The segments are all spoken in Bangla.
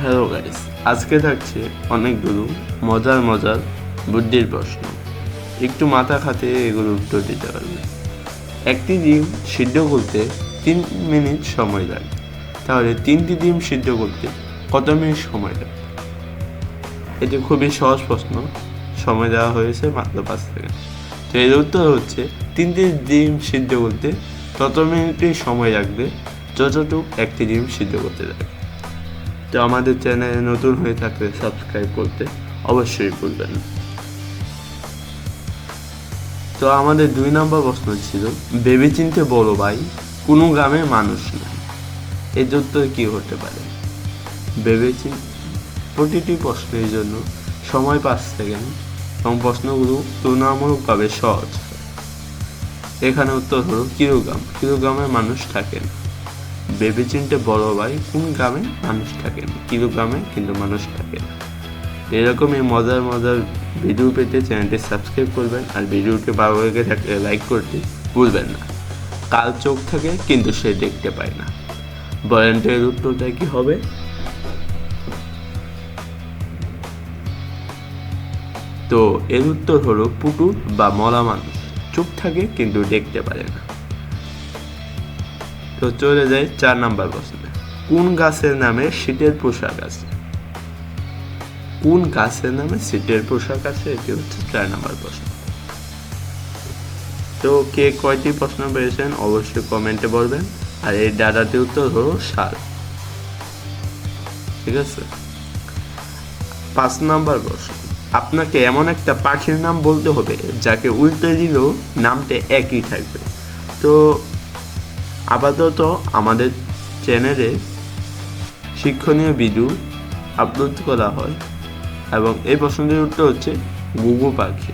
হ্যালো গাইস আজকে থাকছে অনেকগুলো মজার মজার বুদ্ধির প্রশ্ন। একটু মাথা খাতে এগুলো উত্তর দিতে পারবে। একটি ডিম সিদ্ধ করতে তিন মিনিট সময় লাগে। তাহলে তিনটি ডিম সিদ্ধ করতে কত মিনিট সময় লাগে? এটি খুবই সহজ প্রশ্ন। সময় দেওয়া হয়েছে মাত্র পাঁচ সেকেন্ড। তো এর উত্তর হচ্ছে, তিনটি ডিম সিদ্ধ করতে তত মিনিটই সময় লাগবে? যতটুকু একটি ডিম সিদ্ধ করতে লাগে। তো আমাদের চ্যানেলে নতুন হয়ে থাকলে সাবস্ক্রাইব করতে অবশ্যই ভুলবেন তো আমাদের দুই নম্বর প্রশ্ন ছিল, ভেবেচিন্তে বড় ভাই কোনো গ্রামে মানুষ নেই এর উত্তর কি হতে পারে? ভেবেচিন প্রতিটি প্রশ্নের জন্য সময় পাঁচ সেকেন্ড এবং প্রশ্নগুলো তুলনামূলকভাবে সহজ এখানে উত্তর হলো, কিরোগ্রাম কিরোগ্রামে মানুষ থাকেন। ভেবেচিন্তে বড় ভাই কোন গ্রামে মানুষ থাকেন কিলো গ্রামে? কিন্তু মানুষ থাকে। না এরকমই মজার মজার ভিডিও পেতে চ্যানেলটি সাবস্ক্রাইব করবেন আর ভিডিওটি ভালো লেগে থাকলে লাইক করতে ভুলবেন না। কাল চোখ থাকে, কিন্তু সে দেখতে পায় না। বলেন উত্তরটা কি হবে? তো এর উত্তর হলো পুটুর বা মলা মানুষ। চোখ থাকে, কিন্তু দেখতে পারে না। তো চলে যাই চার নাম্বার প্রশ্নে। কোন গাছের নামে শীতের পোশাক আছে? কোন গাছের নামে শীতের পোশাক আছে? এটি হচ্ছে চার নাম্বার প্রশ্ন। তো কে কয়টি প্রশ্ন পেয়েছেন? অবশ্যই কমেন্টে বলবেন। আর এই দাদাটি উত্তর হলো শাল ঠিক আছে? পাঁচ নাম্বার প্রশ্ন। আপনাকে এমন একটা পাখির নাম বলতে হবে, যাকে উল্টে দিলেও নামটা একই থাকবে। তো আপাতত আমাদের চ্যানেলে শিক্ষণীয় ভিডিও আপলোড করা হয় এবং এই প্রশ্নটির উত্তর হচ্ছে গুগু পাখি।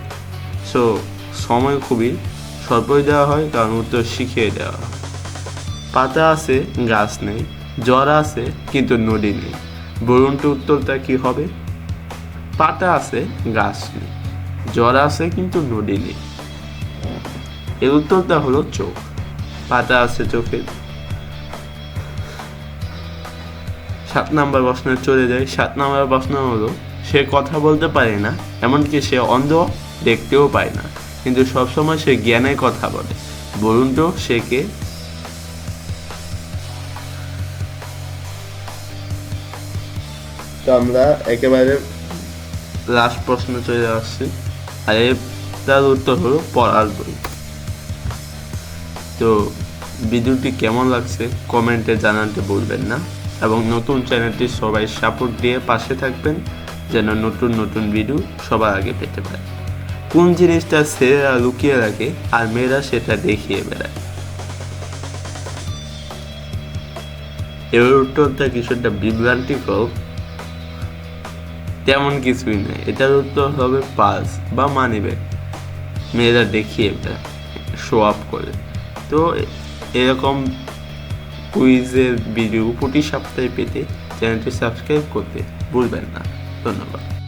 সো সময় খুবই স্বল্পই দেওয়া হয়, কারণ উত্তর শিখিয়ে দেওয়া হয়। পাতা আছে, গাছ নেই, জ্বর আছে, কিন্তু নদী নেই। তো উত্তরটা কি হবে? পাতা আছে, গাছ নেই, জ্বর আছে, কিন্তু নদী নেই। এর উত্তরটা হলো চোখ। পাতা আছে চোখে। সাত নাম্বার প্রশ্নে চলে যায় সাত নাম্বার প্রশ্ন হলো সে কথা বলতে পারে না এমনকি সে অন্ধ দেখতেও পায় না। কিন্তু সবসময় সে জ্ঞানে কথা বলে। বলুন তো সে কে? তো আমরা একেবারে লাস্ট প্রশ্ন চলে আসছি। আর তার উত্তর হলো পড়ার বই। তো ভিডিওটি কেমন লাগছে কমেন্টে জানাতে বলবেন না এবং নতুন চ্যানেলটি সবাই সাপোর্ট দিয়ে পাশে থাকবেন যেন নতুন নতুন ভিডিও সবার আগে পেতে পারে। কোন জিনিসটা ছেলেরা লুকিয়ে রাখে আর মেয়েরা সেটা দেখিয়ে বেড়ায়। এর উত্তরটা কিছুটা বিভ্রান্তিকর। তেমন কিছুই নেই এটার উত্তর হবে পাস বা মানি ব্যাগ মেয়েরা দেখিয়ে শো আপ করে। তো এরকম কুইজের ভিডিও প্রতি সপ্তাহে পেতে চ্যানেলটি সাবস্ক্রাইব করতে ভুলবেন না। ধন্যবাদ।